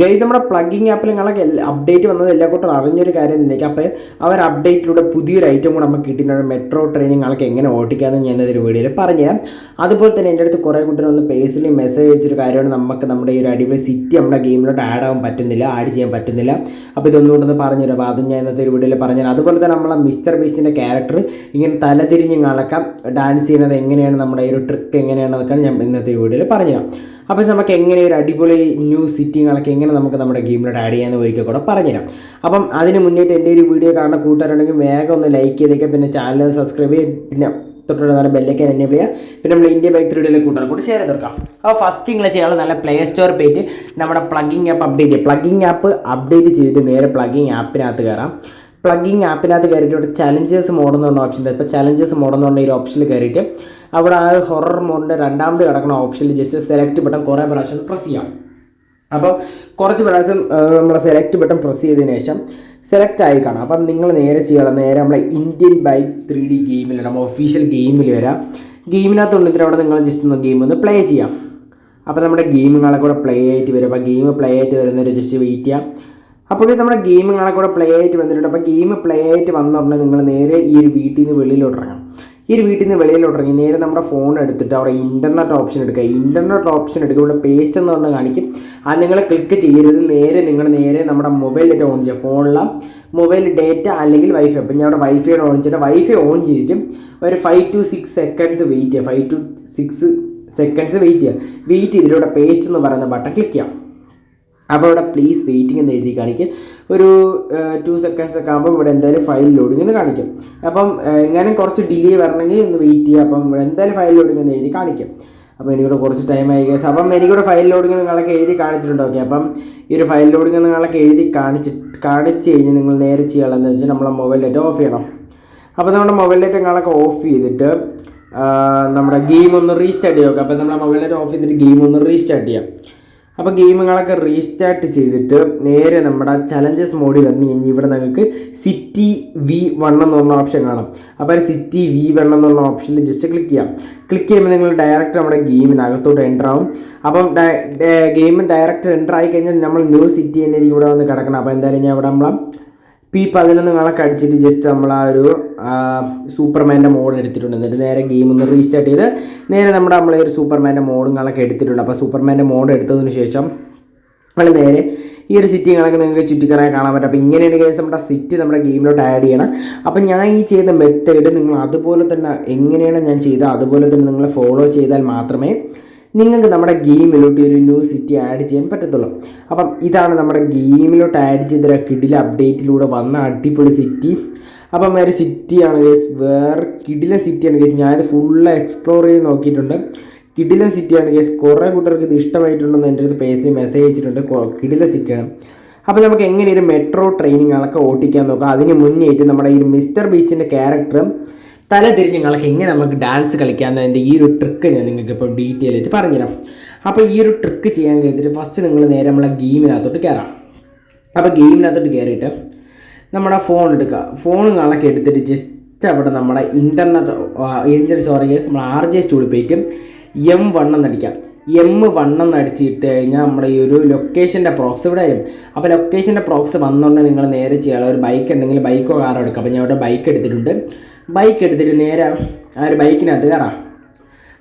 Guys നമ്മുടെ plugging ആപ്പിൽ നിങ്ങളൊക്കെ അപ്ഡേറ്റ് വന്നത് എല്ലാ കൂട്ടർ അറിഞ്ഞൊരു കാര്യം തന്നെയായിരിക്കും അപ്പോൾ അവർ അപ്ഡേറ്റിലൂടെ പുതിയൊരു ഐറ്റം കൂടെ നമുക്ക് കിട്ടിയിട്ടുണ്ട്. മെട്രോ ട്രെയിൻ നിങ്ങൾക്ക് എങ്ങനെ ഓടിക്കാമെന്ന് ഞാൻ ഇതൊരു വീഡിയോയിൽ പറഞ്ഞുതരാം. അതുപോലെ തന്നെ എന്റെ അടുത്ത് കുറേ കുട്ടികൾ ഒന്ന് പേഴ്സണലി മെസ്സേജ് അയച്ചൊരു കാര്യമാണ്. നമുക്ക് നമ്മുടെ ഈ ഒരു അടിപൊളി സിറ്റി നമ്മുടെ ഗെയിമിലോട്ട് ആഡ് ആവാൻ പറ്റുന്നില്ല ആഡ് ചെയ്യാൻ പറ്റുന്നില്ല. അപ്പോൾ ഇതൊന്നുകൊണ്ടൊന്ന് പറഞ്ഞുതരും. അപ്പോൾ അത് ഞാൻ ഇന്നത്തെ ഒരു വീഡിയോയിൽ പറഞ്ഞുതരാം. അതുപോലെ തന്നെ നമ്മളെ മിസ്റ്റർ ബീസ്റ്റിന്റെ ക്യാരക്ടർ ഇങ്ങനെ തലതിരിഞ്ഞ് കളക്കാം ഡാൻസ് ചെയ്യുന്നത് എങ്ങനെയാണ്? നമ്മുടെ ഈ ഒരു ട്രിക്ക് എങ്ങനെയാണെന്നൊക്കെ ഞാൻ ഇന്നത്തെ വീഡിയോയിൽ പറഞ്ഞുതരാം. അപ്പോൾ നമുക്ക് എങ്ങനെ ഒരു അടിപൊളി ന്യൂ സിറ്റിങ്ങളൊക്കെ എങ്ങനെ നമുക്ക് നമ്മുടെ ഗെയിമിലോട്ട് ആഡ് ചെയ്യാമെന്ന് ഒരിക്കൽ കൂടെ പറഞ്ഞുതരാം. അപ്പം അതിന് മുന്നേറ്റ് എന്റെ ഒരു വീഡിയോ കാണുന്ന കൂട്ടുകാരുണ്ടെങ്കിൽ വേഗം ഒന്ന് ലൈക്ക് ചെയ്തേക്കുക പിന്നെ ചാനൽ സബ്സ്ക്രൈബ് ചെയ്യുക പിന്നെ തൊട്ടുള്ള നല്ല ബെല്ലൊക്കെ എന്നെ ചെയ്യുക. പിന്നെ നമ്മൾ ഇന്ത്യ ബൈക്ക് ത്രീഡിയിലെ കൂട്ടുകാർ കൂടി ഷെയർ ചെയ്ത് അപ്പോൾ ഫസ്റ്റ് നിങ്ങൾ ചെയ്യാനുള്ള നല്ല പ്ലേ സ്റ്റോർ പേജ് നമ്മുടെ പ്ലഗിങ് ആപ്പ് അപ്ഡേറ്റ് ചെയ്യുക പ്ലഗിങ് ആപ്പ് അപ്ഡേറ്റ് ചെയ്തിട്ട് നേരെ പ്ലഗിങ് ആപ്പിനകത്ത് കയറാം പ്ലഗിങ് ആപ്പിനകത്ത് കയറിയിട്ട് ഇവിടെ ചലഞ്ചേഴ്സ് മോഡ് എന്ന് പറഞ്ഞ ഓപ്ഷൻ ഇപ്പോൾ ചലഞ്ചേഴ്സ് മോഡ് എന്ന് പറഞ്ഞ ഒരു ഓപ്ഷനിൽ കയറിയിട്ട് അവിടെ ആ ഹൊറർ മോഡിന്റെ രണ്ടാമത് കിടക്കുന്ന ഓപ്ഷനിൽ ജസ്റ്റ് സെലക്ട് ബട്ടൺ കുറേ പ്രാവശ്യം പ്രസ് ചെയ്യാം. അപ്പം കുറച്ച് പ്രാവശ്യം നമ്മൾ സെലക്ട് ബട്ടൺ പ്രസ് ചെയ്തതിന് ശേഷം സെലക്ട് ആയി കാണാം. അപ്പം നിങ്ങൾ നേരെ ചെയ്യണം നേരെ നമ്മളെ ഇന്ത്യൻ ബൈക്ക് ത്രീ ഡി ഗെയിമിൽ നമ്മൾ ഒഫീഷ്യൽ ഗെയിമിൽ വരാം. ഗെയിമിനകത്തുണ്ടെങ്കിൽ അവിടെ നിങ്ങൾ ജസ്റ്റ് ഒന്ന് ഗെയിം ഒന്ന് പ്ലേ ചെയ്യാം. അപ്പോൾ നമ്മുടെ ഗെയിമുകളൊക്കെ കൂടെ പ്ലേ ആയിട്ട് വരും. അപ്പോൾ ഗെയിം പ്ലേ ആയിട്ട് വരുന്നവർ ജസ്റ്റ് വെയിറ്റ് ചെയ്യാം. അപ്പോൾ ഗൈസ് നമ്മുടെ ഗെയിം ഗെയിമുകളെ കൂടെ പ്ലേ ആയിട്ട് വന്നിട്ടുണ്ട്. അപ്പോൾ ഗെയിം പ്ലേ ആയിട്ട് വന്ന ഉടനെ നിങ്ങൾ നേരെ ഈ ഒരു വീട്ടിൽ നിന്ന് വെളിയിലോട്ട് ഇറങ്ങണം. ഈ ഒരു വീട്ടിൽ നിന്ന് വെളിയിലോട്ട് ഇറങ്ങി നേരെ നമ്മുടെ ഫോൺ എടുത്തിട്ട് അവിടെ ഇന്റർനെറ്റ് ഓപ്ഷൻ എടുക്കുക. ഇന്റർനെറ്റ് ഓപ്ഷൻ എടുക്കുക. ഇവിടെ പേസ്റ്റ് എന്ന് പറഞ്ഞ് കാണിക്കും. അത് നിങ്ങൾ ക്ലിക്ക് ചെയ്യരുത്. നേരെ നിങ്ങൾ നേരെ നമ്മുടെ മൊബൈൽ ഡേറ്റ ഓൺ ചെയ്യുക. ഫോണിലെ മൊബൈൽ ഡേറ്റ അല്ലെങ്കിൽ വൈഫൈ അപ്പം ഞാൻ അവിടെ വൈഫൈ ഓൺ ചെയ്തിട്ട് വൈഫൈ ഓൺ ചെയ്തിട്ട് ഒരു five to six seconds wait ചെയ്യുക. Five to six seconds wait ചെയ്യുക. വെയിറ്റ് ചെയ്തിട്ട് ഇവിടെ പേസ്റ്റ് എന്ന് പറയുന്ന ബട്ടൺ ക്ലിക്ക് ചെയ്യാം അപ്പോൾ ഇവിടെ പ്ലീസ് വെയിറ്റിംഗ് എന്ന് എഴുതി കാണിക്കും. ഒരു ടു സെക്കൻഡ്സ് ഒക്കെ ആകുമ്പോൾ ഇവിടെ എന്തായാലും ഫയൽ ലോഡിംഗ് എന്ന് കാണിക്കും. അപ്പം എങ്ങനെ കുറച്ച് ഡിലേ വരണമെങ്കിൽ ഒന്ന് വെയിറ്റ് ചെയ്യുക. അപ്പം ഇവിടെ എന്തായാലും ഫയൽ ലോഡിംഗ് എന്ന് എഴുതി കാണിക്കും. അപ്പോൾ എനിക്കിവിടെ കുറച്ച് ടൈം ആയി കേസ് അപ്പം എനിക്കിവിടെ ഫയൽ ലോഡിംഗ് നിങ്ങളൊക്കെ എഴുതി കാണിച്ചിട്ടുണ്ട്? ഓക്കെ അപ്പം ഈ ഒരു ഫയൽ ലോഡിംഗ് നിങ്ങളൊക്കെ എഴുതി കാണിച്ച് കാണിച്ച് കഴിഞ്ഞ് നിങ്ങൾ നേരെ ചെയ്യാനുള്ളതെന്ന് വെച്ചാൽ നമ്മളെ മൊബൈൽ ഡേറ്റ ഓഫ് ചെയ്യണം. അപ്പോൾ നമ്മുടെ മൊബൈൽ ഡേറ്റ നിങ്ങളൊക്കെ ഓഫ് ചെയ്തിട്ട് നമ്മുടെ ഗെയിം ഒന്ന് റീസ്റ്റാർട്ട് ചെയ്യാം ഓക്കെ അപ്പോൾ നമ്മുടെ മൊബൈൽ ഡേറ്റ ഓഫ് ചെയ്തിട്ട് ഗെയിം ഒന്ന് റീസ്റ്റാർട്ട് ചെയ്യാം. അപ്പോൾ ഗെയിമുകളൊക്കെ റീസ്റ്റാർട്ട് ചെയ്തിട്ട് നേരെ നമ്മുടെ ചലഞ്ചസ് മോഡിൽ വന്ന് കഴിഞ്ഞാൽ ഇവിടെ നിങ്ങൾക്ക് സിറ്റി വി വൺ എന്ന് പറഞ്ഞ ഓപ്ഷൻ കാണാം. അപ്പോൾ സിറ്റി വി വൺ എന്നുള്ള ഓപ്ഷനിൽ ജസ്റ്റ് ക്ലിക്ക് ചെയ്യാം. ക്ലിക്ക് ചെയ്യുമ്പോൾ നിങ്ങൾ ഡയറക്റ്റ് നമ്മുടെ ഗെയിമിനകത്തോട്ട് എന്റർ ആവും. അപ്പം ഗെയിം ഡയറക്റ്റ് എന്റർ ആയി കഴിഞ്ഞാൽ നമ്മൾ ന്യൂ സിറ്റി തന്നെ ഇവിടെ വന്ന് കിടക്കണം. അപ്പോൾ എന്തായാലും ഞാൻ ഇവിടെ നമ്മളെ പി പതിനൊന്ന് കണക്ക് അടിച്ചിട്ട് ജസ്റ്റ് നമ്മൾ ആ ഒരു സൂപ്പർമാന്റെ മോഡ് എടുത്തിട്ടുണ്ട്. എന്നിട്ട് നേരെ ഗെയിം ഒന്ന് റീസ്റ്റാർട്ട് ചെയ്ത് നേരെ നമ്മുടെ നമ്മളെ ഒരു സൂപ്പർമാന്റെ മോഡും കണക്ക് എടുത്തിട്ടുണ്ട്. അപ്പോൾ സൂപ്പർമാന്റെ മോഡ് എടുത്തതിന് ശേഷം നമ്മൾ നേരെ ഈ ഒരു സിറ്റി കണക്ക് നിങ്ങൾക്ക് ചുറ്റിക്കറങ്ങി കാണാൻ പറ്റും. അപ്പോൾ ഇങ്ങനെയാണ് കേസ് നമ്മുടെ സിറ്റി നമ്മുടെ ഗെയിമിലോട്ട് ആഡ് ചെയ്യണം. അപ്പോൾ ഞാൻ ഈ ചെയ്ത മെത്തേഡ് നിങ്ങൾ അതുപോലെ തന്നെ എങ്ങനെയാണ് ഞാൻ ചെയ്തത് അതുപോലെ തന്നെ നിങ്ങൾ ഫോളോ ചെയ്താൽ മാത്രമേ നിങ്ങൾക്ക് നമ്മുടെ ഗെയിമിലോട്ട് ഒരു ന്യൂ സിറ്റി ആഡ് ചെയ്യാൻ പറ്റത്തുള്ളൂ. അപ്പം ഇതാണ് നമ്മുടെ ഗെയിമിലോട്ട് ആഡ് ചെയ്ത കിഡിൽ അപ്ഡേറ്റിലൂടെ വന്ന അടിപൊളി സിറ്റി. അപ്പം ഒരു സിറ്റിയാണ് ഗേസ് വേറെ കിഡിലെ സിറ്റിയാണ് ഗേസ് ഞാനിത് ഫുള്ള് എക്സ്പ്ലോർ ചെയ്ത് നോക്കിയിട്ടുണ്ട്. കിഡിലെ സിറ്റിയാണ് ഗേസ് കുറേ കൂട്ടർക്ക് ഇത് ഇഷ്ടമായിട്ടുണ്ടെന്ന് എന്റെ അടുത്ത് പേഴ്സണലി മെസ്സേജ് അയച്ചിട്ടുണ്ട്. കിഡിലെ സിറ്റിയാണ് അപ്പോൾ നമുക്ക് എങ്ങനെ ഒരു മെട്രോ ട്രെയിനിങ്ങളൊക്കെ ഓട്ടിക്കാൻ നോക്കാം. അതിന് മുന്നേറ്റ് നമ്മുടെ ഈ മിസ്റ്റർ ബീസ്റ്റിന്റെ ക്യാരക്ടർ തല തിരിഞ്ഞ് നിങ്ങൾക്ക് എങ്ങനെ നമുക്ക് ഡാൻസ് കളിക്കാമെന്നതിന്റെ ഈ ഒരു ട്രിക്ക് ഞാൻ നിങ്ങൾക്ക് ഇപ്പോൾ ഡീറ്റെയിൽ ആയിട്ട് പറഞ്ഞുതരാം. അപ്പോൾ ഈ ഒരു ട്രിക്ക് ചെയ്യാൻ കഴിഞ്ഞിട്ട് ഫസ്റ്റ് നിങ്ങൾ നേരെ നമ്മളെ ഗെയിമിനകത്തോട്ട് കയറാം അപ്പോൾ ഗെയിമിനകത്തോട്ട് കയറിയിട്ട് നമ്മുടെ ഫോൺ എടുക്കുക. ഫോൺ കണക്ക് എടുത്തിട്ട് ജസ്റ്റ് അവിടെ നമ്മുടെ ഇന്റർനെറ്റ് ഇന്റർ സോറി നമ്മൾ ആർ ജെ സ്റ്റൂഡിൽ പോയിട്ട് എം വൺ എന്നടിക്കാം എം വൺ എന്ന് അടിച്ചിട്ട് കഴിഞ്ഞാൽ നമ്മുടെ ഈ ഒരു ലൊക്കേഷന്റെ പ്രോക്സ് ഇവിടെ വരും. അപ്പോൾ ലൊക്കേഷന്റെ പ്രോക്സ് വന്നുകൊണ്ട് നിങ്ങൾ നേരെ ചെയ്യാനുള്ള ഒരു ബൈക്ക് എന്തെങ്കിലും ബൈക്കോ കാറോ എടുക്കുക അപ്പോൾ ഞാൻ ഇവിടെ ബൈക്ക് എടുത്തിട്ടുണ്ട്. ബൈക്ക് എടുത്തിട്ട് നേരെ ആ ഒരു ബൈക്കിനകത്ത് കയറാം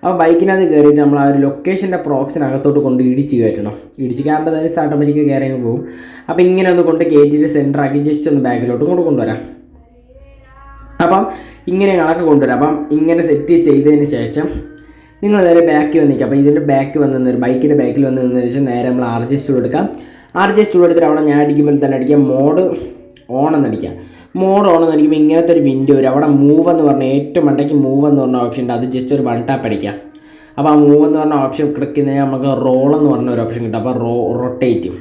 അപ്പോൾ ബൈക്കിനകത്ത് കയറിയിട്ട് നമ്മൾ ആ ഒരു ലൊക്കേഷന്റെ പ്രോക്സിനകത്തോട്ട് കൊണ്ട് ഇടിച്ച് കയറ്റണം. ഇടിച്ച് കയറേണ്ടത് ഓട്ടോമാറ്റിക് കയറി അങ്ങ് പോകും. അപ്പോൾ ഇങ്ങനെ ഒന്ന് കൊണ്ട് കയറ്റിയിട്ട് സെന്റർ ആക്കി ജസ്റ്റ് ഒന്ന് ബാക്കിലോട്ട് കൊണ്ട് കൊണ്ടുവരാം. അപ്പം ഇങ്ങനെ കണക്ക് കൊണ്ടുവരാം. അപ്പം ഇങ്ങനെ സെറ്റ് ചെയ്തതിന് ശേഷം നിങ്ങൾ നേരെ ബാക്കിൽ വന്ന് അപ്പോൾ ഇതിന്റെ ബാക്ക് വന്ന് നിന്ന് ബൈക്കിന്റെ ബാക്കിൽ വന്ന് നിന്നതിന് ശേഷം നേരെ നമ്മൾ R G stool R G stool അവിടെ ഞാൻ അടിക്കുമ്പോൾ തന്നെ അടിക്കാം മോഡ് ഓൺ എന്നടിക്കാം മോഡ് ഓൺ എന്ന് പറയുമ്പോൾ ഇങ്ങനത്തെ ഒരു വിൻഡോ വരും. അവിടെ മൂവ് എന്ന് പറഞ്ഞ ഏറ്റവും മണ്ടയ്ക്ക് മൂവ് എന്ന് പറഞ്ഞ ഓപ്ഷൻ ഉണ്ട്. അത് ജസ്റ്റ് ഒരു വൺ ടാപ്പ് അടിക്കാം. അപ്പോൾ ആ മൂവ് എന്ന് പറഞ്ഞ ഓപ്ഷൻ ക്ലിക്ക് ചെയ്ത് നമുക്ക് റോൾ എന്ന് പറഞ്ഞ ഒരു ഓപ്ഷൻ കിട്ടും. അപ്പോൾ റോ റൊട്ടേറ്റ്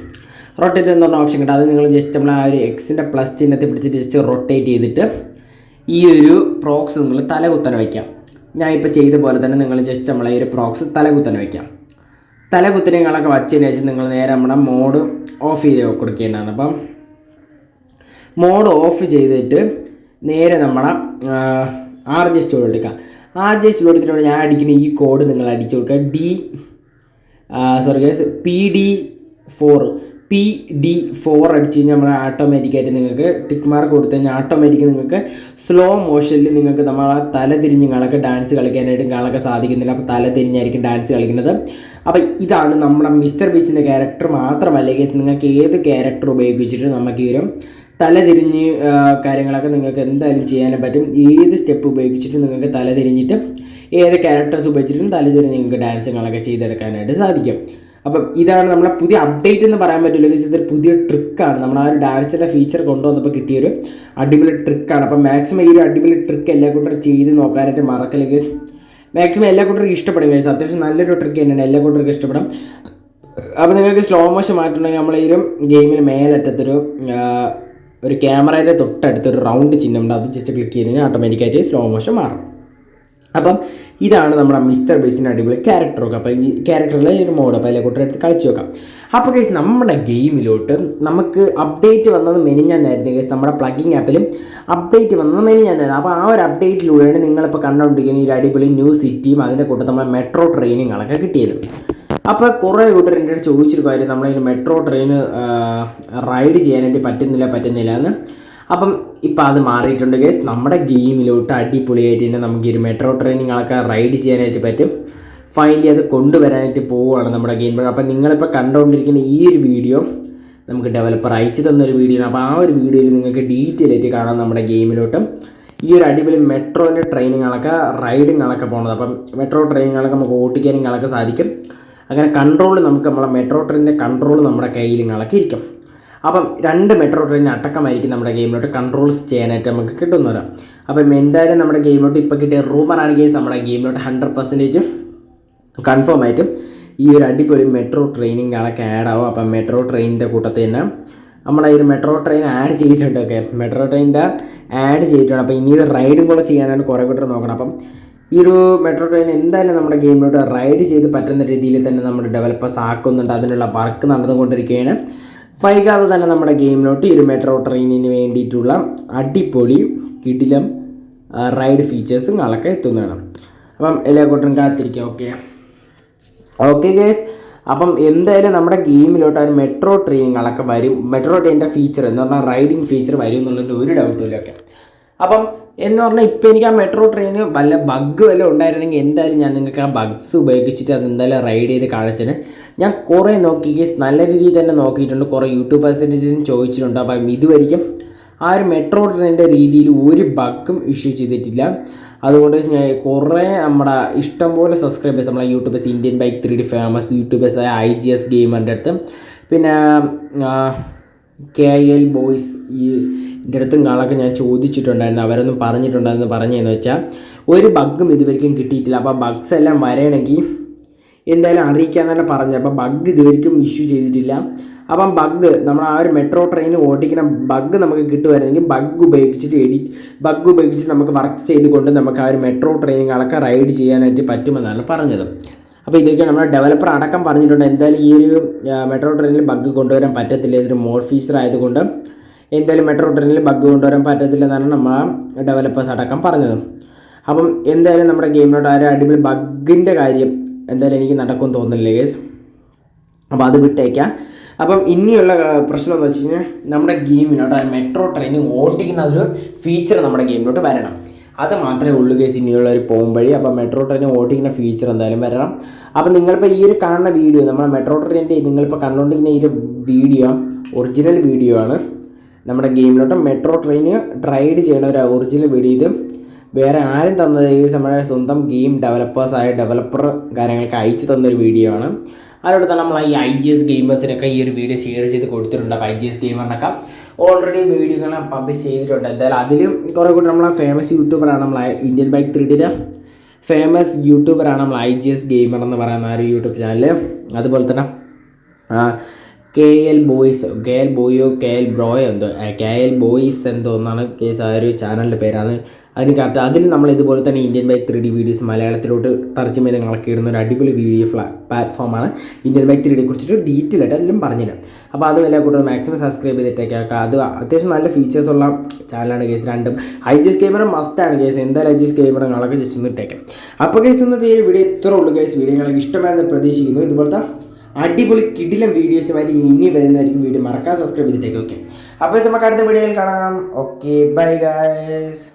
റൊട്ടേറ്റ് എന്ന് പറഞ്ഞ ഓപ്ഷൻ കിട്ടും. അത് നിങ്ങൾ ജസ്റ്റ് നമ്മൾ ആ ഒരു എക്സിന്റെ പ്ലസ് ചിഹ്നത്തിൽ പിടിച്ചിട്ട് ജസ്റ്റ് റൊട്ടേറ്റ് ചെയ്തിട്ട് ഈ ഒരു പ്രോക്സ് നിങ്ങൾ തലകുത്തനെ വയ്ക്കാം ഞാൻ ഇപ്പോൾ ചെയ്ത പോലെ തന്നെ നിങ്ങൾ ജസ്റ്റ് നമ്മളെ ഈ ഒരു പ്രോക്സ് തലകുത്തനെ വയ്ക്കാം തലകുത്തനെ കളൊക്കെ വച്ചതിന് ശേഷം നിങ്ങൾ നേരെ നമ്മുടെ മോഡ് ഓഫ് ചെയ്ത് കൊടുക്കേണ്ടതാണ്. അപ്പം മോഡ് ഓഫ് ചെയ്തിട്ട് നേരെ നമ്മുടെ ആർ ജെ സ്റ്റോഡ് എടുക്കാം. ആർ ജെ സ്റ്റോഡ് എടുത്തിട്ട് ഞാൻ അടിക്കുന്ന ഈ കോഡ് നിങ്ങൾ അടിച്ചു കൊടുക്കുക. D sorry guys P D four P D four അടിച്ച് കഴിഞ്ഞാൽ നമ്മൾ ആട്ടോമാറ്റിക്കായിട്ട് നിങ്ങൾക്ക് ടിക്ക് മാർക്ക് കൊടുത്തു കഴിഞ്ഞാൽ ഓട്ടോമാറ്റിക് നിങ്ങൾക്ക് സ്ലോ മോഷനിൽ നിങ്ങൾക്ക് നമ്മൾ തല തിരിഞ്ഞ് കളൊക്കെ ഡാൻസ് കളിക്കാനായിട്ട് കാണൊക്കെ സാധിക്കുന്നില്ല അപ്പോൾ തല തിരിഞ്ഞായിരിക്കും ഡാൻസ് കളിക്കുന്നത്. അപ്പോൾ ഇതാണ് നമ്മുടെ മിസ്റ്റർ ബീച്ചിന്റെ ക്യാരക്ടർ മാത്രമല്ലെങ്കിൽ നിങ്ങൾക്ക് ഏത് ക്യാരക്ടർ ഉപയോഗിച്ചിട്ട് നമുക്ക് ഈ ഒരു തല തിരിഞ്ഞ് കാര്യങ്ങളൊക്കെ നിങ്ങൾക്ക് എന്തായാലും ചെയ്യാനും പറ്റും. ഏത് സ്റ്റെപ്പ് ഉപയോഗിച്ചിട്ട് നിങ്ങൾക്ക് തലതിരിഞ്ഞിട്ട് ഏത് ക്യാരക്ടേഴ്സ് ഉപയോഗിച്ചിട്ടും തലതിരിഞ്ഞ് നിങ്ങൾക്ക് ഡാൻസുകളൊക്കെ ചെയ്തെടുക്കാനായിട്ട് സാധിക്കും. അപ്പം ഇതാണ് നമ്മളെ പുതിയ അപ്ഡേറ്റ് എന്ന് പറയാൻ പറ്റില്ല. ഗൈസ് ഇതൊരു പുതിയ ട്രിക്കാണ് നമ്മൾ ആ ഒരു ഡാൻസിന്റെ ഫീച്ചർ കൊണ്ടുവന്നപ്പോൾ കിട്ടിയൊരു അടിപൊളി ട്രിക്കാണ് അപ്പം മാക്സിമം ഈ ഒരു അടിപൊളി ട്രിക്ക് എല്ലാ കൂട്ടരും ചെയ്ത് നോക്കാനായിട്ട് മറക്കല്ല ഗൈസ് മാക്സിമം എല്ലാ കൂട്ടർക്കും ഇഷ്ടപ്പെടും ഗൈസ് അത്യാവശ്യം നല്ലൊരു ട്രിക്ക് തന്നെയാണ്. എല്ലാ കൂട്ടർക്കും ഇഷ്ടപ്പെടും. അപ്പോൾ നിങ്ങൾക്ക് സ്ലോ മോഷൻ മാറ്റണമെങ്കിൽ നമ്മൾ ഈ ഒരു ഗെയിമിൽ മേലറ്റത്തൊരു ഒരു ക്യാമറയുടെ തൊട്ടടുത്ത് ഒരു റൗണ്ട് ചിഹ്നം ഉണ്ട്. അത് ജസ്റ്റ് ക്ലിക്ക് ചെയ്ത് ഓട്ടോമാറ്റിക്കായിട്ട് സ്ലോ മോഷൻ മാറും. അപ്പം ഇതാണ് നമ്മുടെ മിസ്റ്റർ ബേസിന്റെ അടിപൊളി ക്യാരക്ടറൊക്കെ അപ്പോൾ ഈ ക്യാരക്ടറിലെ ഒരു മോഡ് അപ്പോൾ അതിലെ കൂട്ടരെടുത്ത് കളിച്ച് നോക്കാം. അപ്പോൾ കേസ് നമ്മുടെ ഗെയിമിലോട്ട് നമുക്ക് അപ്ഡേറ്റ് വന്നത് മെനിഞ്ഞാന്നായിരുന്നു കേസ് നമ്മുടെ പ്ലഗിങ് ആപ്പിലും അപ്ഡേറ്റ് വന്നത് മെനിഞ്ഞാന്നായിരുന്നു അപ്പോൾ ആ ഒരു അപ്ഡേറ്റിലൂടെയാണ് നിങ്ങളിപ്പോൾ കണ്ടുകൊണ്ടിരിക്കുന്ന ഈ ഒരു അടിപൊളി ന്യൂ സിറ്റിയും അതിന്റെ കൂട്ടത്തിൽ നമ്മുടെ മെട്രോ ട്രെയിനിങ്ങളൊക്കെ കിട്ടിയത്. അപ്പോൾ കുറേ കൂട്ടർ എന്റെ അടുത്ത് ചോദിച്ചൊരു കാര്യം. നമ്മളതിന് മെട്രോ ട്രെയിന് റൈഡ് ചെയ്യാനായിട്ട് പറ്റുന്നില്ല പറ്റുന്നില്ല എന്ന്. അപ്പം ഇപ്പം അത് മാറിയിട്ടുണ്ട് ഗേസ് നമ്മുടെ ഗെയിമിലോട്ട് അടിപൊളിയായിട്ട് തന്നെ നമുക്ക് ഈ ഒരു മെട്രോ ട്രെയിനിങ്ങളൊക്കെ റൈഡ് ചെയ്യാനായിട്ട് പറ്റും. ഫൈനലി അത് കൊണ്ടുവരാനായിട്ട് പോവുകയാണ് നമ്മുടെ ഗെയിം അപ്പം നിങ്ങളിപ്പോൾ കണ്ടുകൊണ്ടിരിക്കുന്ന ഈ ഒരു വീഡിയോ നമുക്ക് ഡെവലപ്പർ അയച്ചു തന്നൊരു വീഡിയോ ആണ്. അപ്പോൾ ആ ഒരു വീഡിയോയിൽ നിങ്ങൾക്ക് ഡീറ്റെയിൽ ആയിട്ട് കാണാം നമ്മുടെ ഗെയിമിലോട്ട്. ഈ ഒരു അടിപൊളി മെട്രോന്റെ ട്രെയിനിങ്ങളൊക്കെ റൈഡിങ്ങളൊക്കെ പോകുന്നത് അപ്പം മെട്രോ ട്രെയിനുകളൊക്കെ നമുക്ക് ഓട്ടിക്കാനും കളൊക്കെ സാധിക്കും. അങ്ങനെ കൺട്രോൾ നമുക്ക് നമ്മളെ മെട്രോ ട്രെയിനിന്റെ കൺട്രോൾ നമ്മുടെ കയ്യിൽ ഇരിക്കും അപ്പം രണ്ട് മെട്രോ ട്രെയിൻ അടക്കമായിരിക്കും നമ്മുടെ ഗെയിമിലോട്ട് കൺട്രോൾസ് ചെയ്യാനായിട്ട് നമുക്ക് കിട്ടുന്നത്. അപ്പം എന്തായാലും നമ്മുടെ ഗെയിമിലോട്ട് ഇപ്പോൾ കിട്ടിയ റൂമറാണ് കേസ് നമ്മുടെ ഗെയിമിലോട്ട് ഹൺഡ്രഡ് പെർസെന്റേജ് കൺഫേം ആയിട്ടും ഈ ഒരു അടിപൊളി മെട്രോ ട്രെയിനിങ്ങളൊക്കെ ആഡ് ആവും. അപ്പം മെട്രോ ട്രെയിനിന്റെ കൂട്ടത്തിൽ തന്നെ നമ്മളെ ഈ ഒരു മെട്രോ ട്രെയിൻ ആഡ് ചെയ്തിട്ടുണ്ട് ഓക്കെ മെട്രോ ട്രെയിനിന്റെ ആഡ് ചെയ്തിട്ടുണ്ട്. അപ്പോൾ ഇനി ഇത് റൈഡും കൂടെ ചെയ്യാനായിട്ട് കുറേ കൂട്ടർ നോക്കണം. അപ്പം ഈ ഒരു മെട്രോ ട്രെയിൻ എന്തായാലും നമ്മുടെ ഗെയിമിലോട്ട് റൈഡ് ചെയ്ത് പറ്റുന്ന രീതിയിൽ തന്നെ നമ്മുടെ ഡെവലപ്പേഴ്സ് ആക്കുന്നുണ്ട്. അതിനുള്ള വർക്ക് നടന്നുകൊണ്ടിരിക്കുകയാണ്. വൈകാതെ തന്നെ നമ്മുടെ ഗെയിമിലോട്ട് ഈ ഒരു മെട്രോ ട്രെയിനിന് വേണ്ടിയിട്ടുള്ള അടിപൊളി കിടിലം റൈഡ് ഫീച്ചേഴ്സും കളൊക്കെ എത്തുന്നതാണ്. അപ്പം എല്ലാ കൂട്ടരും കാത്തിരിക്കാം. ഓക്കെ ഓക്കെ ഗേസ് അപ്പം എന്തായാലും നമ്മുടെ ഗെയിമിലോട്ട് ആ മെട്രോ ട്രെയിനുകളൊക്കെ വരും. മെട്രോ ട്രെയിനിന്റെ ഫീച്ചർ എന്ന് പറഞ്ഞാൽ റൈഡിങ് ഫീച്ചർ വരും എന്നുള്ളതിന്റെ ഒരു ഡൗട്ടും ഇല്ല. ഓക്കെ അപ്പം എന്ന് പറഞ്ഞാൽ ഇപ്പം എനിക്ക് ആ മെട്രോ ട്രെയിന് വല്ല ബഗ് വല്ലതും ഉണ്ടായിരുന്നെങ്കിൽ എന്തായാലും ഞാൻ നിങ്ങൾക്ക് ആ ബഗ്സ് ഉപയോഗിച്ചിട്ട് അത് എന്തായാലും റൈഡ് ചെയ്ത് കാണിച്ചത് ഞാൻ കുറേ നോക്കി നല്ല രീതിയിൽ തന്നെ നോക്കിയിട്ടുണ്ട്. കുറേ യൂട്യൂബേഴ്സിനും ചോദിച്ചിട്ടുണ്ട്. അപ്പം ഇതുവരെയും ആ ഒരു മെട്രോ ട്രെയിനിന്റെ രീതിയിൽ ഒരു ബഗ്ഗും ഇഷ്യൂ ചെയ്തിട്ടില്ല. അതുകൊണ്ട് ഞാൻ കുറേ നമ്മുടെ ഇഷ്ടംപോലെ സബ്സ്ക്രൈബേഴ്സ് നമ്മളെ YouTubers Indian bike three D famous യൂട്യൂബേഴ്സായ I G S ഗെയിമറിന്റെ അടുത്ത്. പിന്നെ കെ എൽ ബോയ്സ് ഈ എന്റെ അടുത്തും കാളൊക്കെ ഞാൻ ചോദിച്ചിട്ടുണ്ടായിരുന്നു അവരൊന്നും പറഞ്ഞിട്ടുണ്ടായിരുന്നു പറഞ്ഞതെന്ന് വെച്ചാൽ ഒരു ബഗ്ഗും ഇതുവരെയും കിട്ടിയിട്ടില്ല. അപ്പോൾ ബഗ്സ് എല്ലാം വരണമെങ്കിൽ എന്തായാലും അറിയിക്കാൻ തന്നെ പറഞ്ഞു അപ്പോൾ ബഗ് ഇതുവരെയും ഇഷ്യൂ ചെയ്തിട്ടില്ല. അപ്പം ബഗ് നമ്മൾ ആ ഒരു മെട്രോ ട്രെയിൻ ഓടിക്കുന്ന ബഗ് നമുക്ക് കിട്ടുമായിരുന്നെങ്കിൽ ബഗ് ഉപയോഗിച്ചിട്ട് എഡിറ്റ് ബഗ് ഉപയോഗിച്ചിട്ട് നമുക്ക് വർക്ക് ചെയ്തുകൊണ്ട് നമുക്ക് ആ ഒരു മെട്രോ ട്രെയിനുകളൊക്കെ റൈഡ് ചെയ്യാനായിട്ട് പറ്റുമെന്നാണ് പറഞ്ഞത്. അപ്പോൾ ഇതൊക്കെ നമ്മുടെ ഡെവലപ്പർ അടക്കം പറഞ്ഞിട്ടുണ്ട്. എന്തായാലും ഈ ഒരു മെട്രോ ട്രെയിനിൽ ബഗ് കൊണ്ടുവരാൻ പറ്റത്തില്ല. ഇതൊരു മോഡ് ഫീച്ചർ ആയതുകൊണ്ട് എന്തായാലും മെട്രോ ട്രെയിനിൽ ബഗ് കൊണ്ടുവരാൻ പറ്റത്തില്ലെന്നാണ് നമ്മൾ ഡെവലപ്പേഴ്സ് അടക്കം പറഞ്ഞത്. അപ്പം എന്തായാലും നമ്മുടെ ഗെയിമിനോട് ആ ഒരു അടിപൊളി ബഗ്ഗിന്റെ കാര്യം എന്തായാലും എനിക്ക് നടക്കും തോന്നുന്നില്ല ഗേസ് അപ്പോൾ അത് വിട്ടേക്കാം. അപ്പം ഇനിയുള്ള പ്രശ്നം എന്ന് വെച്ച് കഴിഞ്ഞാൽ നമ്മുടെ ഗെയിമിനോട് മെട്രോ ട്രെയിൻ ഓടിക്കുന്ന ഒരു ഫീച്ചർ നമ്മുടെ ഗെയിമിലോട്ട് വരണം. അത് മാത്രമേ ഉള്ളൂ കേസ് ഇനിയുള്ള ഒരു പോകും വഴി. അപ്പോൾ മെട്രോ ട്രെയിൻ ഓടിക്കുന്ന ഫീച്ചർ എന്തായാലും വരണം. അപ്പം നിങ്ങളിപ്പോൾ ഈ ഒരു കാണുന്ന വീഡിയോ നമ്മുടെ മെട്രോ ട്രെയിനിന്റെ നിങ്ങളിപ്പോൾ കണ്ടുകൊണ്ടിരിക്കുന്ന ഈ ഒരു വീഡിയോ ഒറിജിനൽ വീഡിയോ ആണ്. നമ്മുടെ ഗെയിമിലോട്ട് മെട്രോ ട്രെയിൻ റൈഡ് ചെയ്യുന്ന ഒരു ഒറിജിനൽ വീഡിയോ ഇത്. വേറെ ആരും തന്നത് ഈ നമ്മുടെ സ്വന്തം ഗെയിം ഡെവലപ്പേഴ്സായ ഡെവലപ്പർ കാര്യങ്ങൾക്ക് അയച്ചു തന്നൊരു വീഡിയോ ആണ്. അതോടെ തന്നെ നമ്മൾ ഈ ഐ ജി എസ് ഗെയിമേഴ്സിനൊക്കെ ഈ ഒരു വീഡിയോ ഷെയർ ചെയ്ത് കൊടുത്തിട്ടുണ്ട്. അപ്പോൾ ഐ ജി എസ് ഗെയിമറിനൊക്കെ ഓൾറെഡി വീഡിയോകൾ പബ്ലിഷ് ചെയ്തിട്ടുണ്ട്. എന്തായാലും അതിലും കുറേ കൂടി നമ്മളെ ഫേമസ് യൂട്യൂബറാണ് നമ്മൾ ഇന്ത്യൻ ബൈക്ക് ത്രീഡിന്റെ ഫേമസ് യൂട്യൂബറാണ് നമ്മൾ ഐ ജി എസ് ഗെയിമർ എന്ന് പറയുന്ന ആ ഒരു യൂട്യൂബ് ചാനൽ അതുപോലെ തന്നെ K L boys K L ബോയോ K L ബ്രോയോ എന്തോ കെ എൽ ബോയ്സ് എന്തോ എന്നാണ് കേസ് ആ ഒരു ചാനലിന്റെ പേരാണ്. അതിന് കറക്റ്റ് അതിൽ നമ്മൾ ഇതുപോലെ തന്നെ Indian bike three D videos മലയാളത്തിലോട്ട് ചെയ്ത് നിങ്ങളൊക്കെ ഇടുന്ന ഒരു അടിപൊളി വീഡിയോ ഫ്ലാ പ്ലാറ്റ്ഫോമാണ് ഇന്ത്യൻ ബൈക്ക് ത്രീ ഡിയെ കുറിച്ചിട്ട് ഡീറ്റെയിൽ ആയിട്ട് അതിലും പറഞ്ഞുതരാം. അപ്പോൾ അത് എല്ലാ കൂട്ടരും മാക്സിമം സബ്സ്ക്രൈബ് ചെയ്തിട്ടേക്കാം അത് അത്യാവശ്യം നല്ല ഫീച്ചേഴ്സ് ഉള്ള ചാനലാണ് കേസ് രണ്ടും. ഐ ജി എസ് ക്യാമറ മസ്റ്റാണ് കേസ് എന്തായാലും ഐ ജി എസ് ക്യാമറ നിങ്ങളൊക്കെ ജസ്റ്റ് ഒന്ന് ഇട്ടേക്കാം. അപ്പോൾ കേസ് ഇന്നത്തെ ഈ വീഡിയോ ഇത്ര ഉള്ളൂ കേസ് വീഡിയോ നിങ്ങൾക്ക് ഇഷ്ടമായെന്ന് പ്രതീക്ഷിക്കുന്നു. ഇതുപോലത്തെ അടിപൊളി കിടിലം വീഡിയോസുമായിട്ട് ഇനി വരുന്നതായിരിക്കും വീഡിയോ. മറക്കാൻ സബ്സ്ക്രൈബ് ചെയ്തിട്ടേക്ക് ഓക്കെ അപ്പോൾ നമുക്ക് അടുത്ത വീഡിയോയിൽ കാണാം. Okay bye guys